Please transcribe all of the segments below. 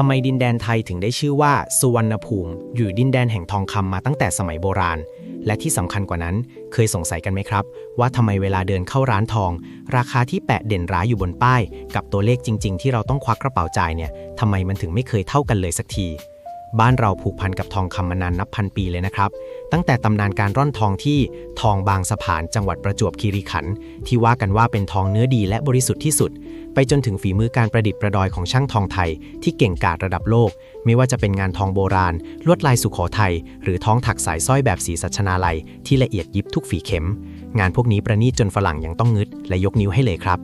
ทำไมดินแดนไทยถึงได้ชื่อว่า สุวรรณภูมิ อยู่ดินแดนแห่งทองคำมาตั้งแต่สมัยโบราณ และที่สำคัญกว่านั้น เคยสงสัยกันไหมครับ ว่าทำไมเวลาเดินเข้าร้านทอง ราคาที่แปะเด่นร้ายอยู่บนป้าย กับตัวเลขจริง ๆ ที่เราต้องควักกระเป๋าจ่ายเนี่ยทำไมมันถึงไม่เคยเท่ากันเลยสักที บ้านเราผูกพันกับทองคำมานานนับพันปีเลยนะครับ ตั้งแต่ตำนานการร่อนทองที่ทองบางสะพานจังหวัดประจวบคีรีขันธ์ที่ว่ากันว่าเป็นทองเนื้อดีและบริสุทธิ์ที่สุด ไปจนถึงฝีมือการประดิษฐ์ประดอยของช่างทองไทย ที่เก่งกาจระดับโลก ไม่ว่าจะเป็นงานทองโบราณ ลวดลายสุโขทัยหรือท้องถักสายสร้อยแบบสีสัชนาลัย ที่ละเอียดยิบทุกฝีเข็ม งานพวกนี้ประณีตจนฝรั่งยังต้องงึดและยกนิ้วให้เลยครับ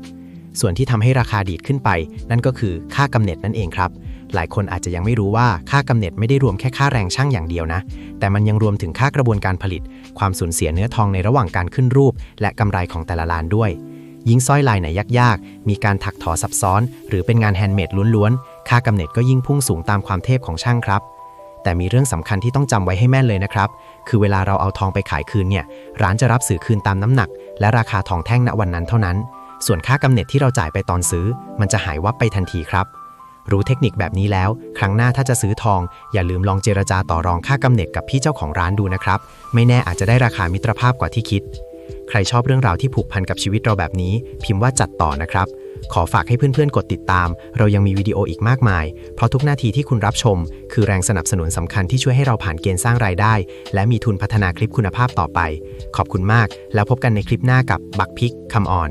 ส่วนที่ทำให้ราคาดีดขึ้นไป นั่นก็คือค่ากำเนิดนั่นเองครับ หลายคนอาจจะยังไม่รู้ว่าค่ากำเนิดไม่ได้รวมแค่ค่าแรงช่างอย่างเดียวนะ แต่มันยังรวมถึงค่ากระบวนการผลิต ความสูญเสียเนื้อทองในระหว่างการขึ้นรูป และกำไรของแต่ละลานด้วย ยิ่งสร้อยลายไหนยากๆ มีการถักทอซับซ้อน หรือเป็นงานแฮนด์เมดล้วนๆ ค่ากำเนิดก็ยิ่งพุ่งสูงตามความเทพของช่างครับแต่มีเรื่องสำคัญที่ต้องจำไว้ให้แม่นเลยนะครับ คือเวลาเราเอาทองไปขายคืนเนี่ย ร้านจะรับสื่อคืนตามน้ำหนัก และราคาทองแท่งณวันนั้นเท่านั้น ส่วนค่ากำเนิดที่เราจ่ายไปตอนซื้อ มันจะหายวับไปทันทีครับ รู้เทคนิคแบบนี้แล้ว ครั้งหน้าถ้าจะซื้อทอง อย่าลืมลองเจรจาต่อรองค่ากำเนิดกับพี่เจ้าของร้านดูนะครับ ไม่แน่อาจจะได้ราคามิตรภาพกว่าที่คิด ใครชอบเรื่องราวที่ผูกพันกับชีวิตเราแบบนี้ พิมพ์ว่าจัดต่อนะครับ ขอฝากให้เพื่อนๆ กดติดตาม เรายังมีวิดีโออีกมากมาย เพราะทุกนาทีที่คุณรับชม คือแรงสนับสนุนสำคัญที่ช่วยให้เราผ่านเกณฑ์สร้างรายได้ และมีทุนพัฒนาคลิปคุณภาพต่อไป ขอบคุณมาก แล้วพบกันในคลิปหน้ากับบักพิกคำออน